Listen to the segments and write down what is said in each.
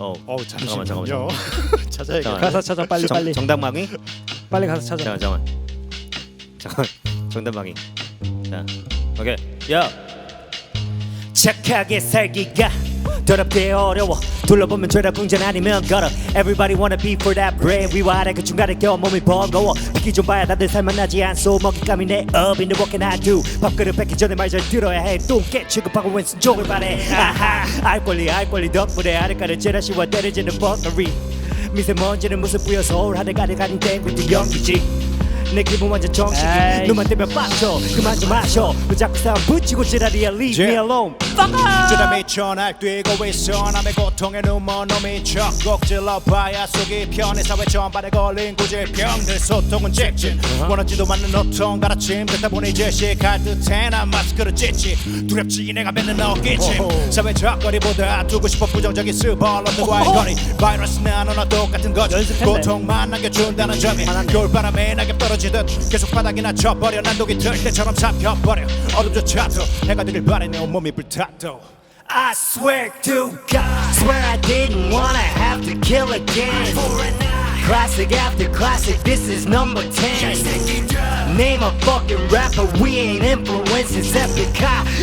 어. 어우 잠깐만, 잠시만요. 찾아야겠다. 잠깐만. 가사 찾아 빨리 정, 빨리 정 답망이? 빨리 가서 찾아. 잠깐 잠깐. 잠깐. 정답망이. 자. 오케이. 야. 착하게 살기가 더럽게 어려워. 둘러보면 죄라 궁전 아니면 걸어. Everybody wanna be for that bread. 위와 아래 그 중간에 껴 몸이 버거워. 비키 좀 봐야 다들 살만하지 않소. 먹잇감이 내 업인데 what can I do? 밥그릇 뺏기 전에 말 잘 들어야 해. 똥개 취급하고 왼손 쪽을 바래. 아하. 알 권리 알 권리 덕분에 아래가를 제라시와 때려지는 벙커리. 미세먼지는 무슨 뿌여 서울 하늘 가득한 땡구도 연기지 내 기분 완전 정식이 에이. 눈만 뜨면 빠져. 그만 좀 마셔. 왜 자꾸 싸움 붙이고 지랄이야. Leave me 제- alone. 주다 미쳐. 날 뛰고 있어. 남의 고통에 눈먼 놈이 척꼭 찔러봐야 속이 편해. 사회 전반에 걸린 고질병들. 소통은 직진. 원하지도 않는 고통 가라침. 듣다 보니 제시할 듯해. 난 마스크를 찢지. 두렵지. 내가 뱉는 어깨침. 사회적 거리보다 두고 싶어 부정적인 스벌러들과의 거리. 바이러스는 너나 똑같은 거지. 고통만 남겨준다는 점이. 겨울바람에 낙엽 떨어 지듯 계속 바닥이나 져버려 난독이 들 때처럼 잡혀버려 어둠조차도 해가 되길 바래 내 온몸이 불타도 I swear to God Swear I didn't wanna have to kill again Classic after classic, this is number 10 Name a fucking rapper, we ain't influencing Epic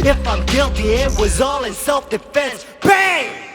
If I'm guilty, it was all in self-defense Bang!